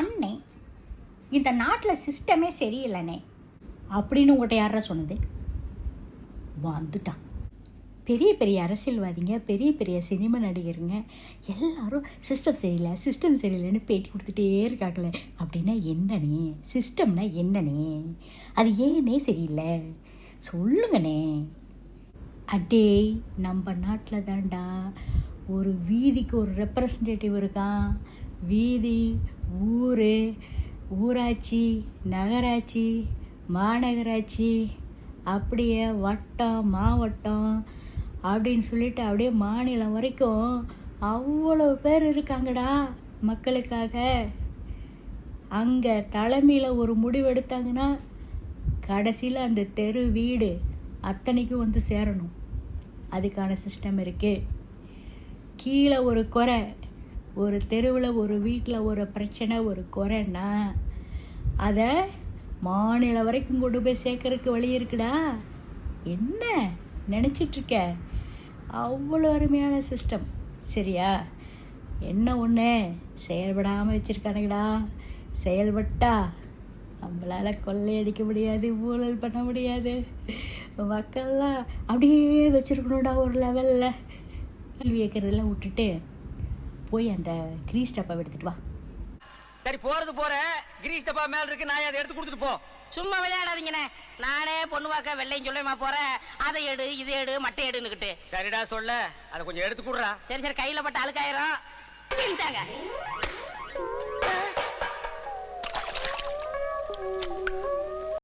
அண்ணே இந்த நாட்டில் சிஸ்டமே சரியில்லைண்ணே அப்படின்னு உங்கள்கிட்ட யாரா சொன்னது? வந்துட்டான். பெரிய பெரிய அரசியல்வாதிங்க பெரிய பெரிய சினிமா நடிகருங்க எல்லாரும் சிஸ்டம் சரியில்லை சிஸ்டம் சரியில்லைன்னு பேட்டி கொடுத்துட்டே இருக்காங்களே. அப்படின்னா என்னண்ணே? சிஸ்டம்னா என்னண்ணே? அது ஏனே சரியில்லை? சொல்லுங்கண்ணே. அடே நம்ம நாட்டில் தான்டா. ஒரு வீதிக்கு ஒரு ரெப்ரசன்டேட்டிவ் இருக்கான். வீதி ஊர் ஊராட்சி நகராட்சி மாநகராட்சி அப்படியே வட்டம் மாவட்டம் அப்படின்னு சொல்லிட்டு அப்படியே மாநிலம் வரைக்கும் அவ்வளோ பேர் இருக்காங்கடா மக்களுக்காக. அங்கே தலைமையில் ஒரு முடிவு எடுத்தாங்கன்னா கடைசியில் அந்த தெரு வீடு அத்தனைக்கும் வந்து சேரணும். அதுக்கான சிஸ்டம் இருக்குது கீழே ஒரு குறை ஒரு தெருவில் ஒரு வீட்டில் ஒரு பிரச்சனை ஒரு குறைன்னா அதை மாநிலம் வரைக்கும் கொண்டு போய் சேர்க்கறதுக்கு வழி இருக்குடா? என்ன நினச்சிட்ருக்க? அவ்வளோ அருமையான சிஸ்டம் சரியா? என்ன ஒன்று செயல்படாமல் வச்சுருக்கானுங்கடா. செயல்பட்டா நம்மளால் கொள்ளையடிக்க முடியாது ஊழல் பண்ண முடியாது. மக்கள்லாம் அப்படியே வச்சுருக்கணும்டா ஒரு லெவலில் கல்வி வைக்கிறதெல்லாம் விட்டுட்டு போய் அந்த கிரீஸ் டப்பா எடுத்துட்டு வா. சரி போறது போற. கிரீஷ் டப்பா மேல இருக்கு. நான் அதை எடுத்து கொடுத்துட்டு போ. சும்மா விளையாடாதீங்கண்ணே. நானே பொண்ணு பார்க்க வெள்ளையும் சொல்லுமா போறேன் அதை எடு இதை எடு மட்டை எடுன்னுக்கிட்டு. சரிடா சொல்ல. அதை கொஞ்சம் எடுத்து கொடுறா. சரி சரி கையில பட்ட அழுக்காயிரம். இந்தாங்க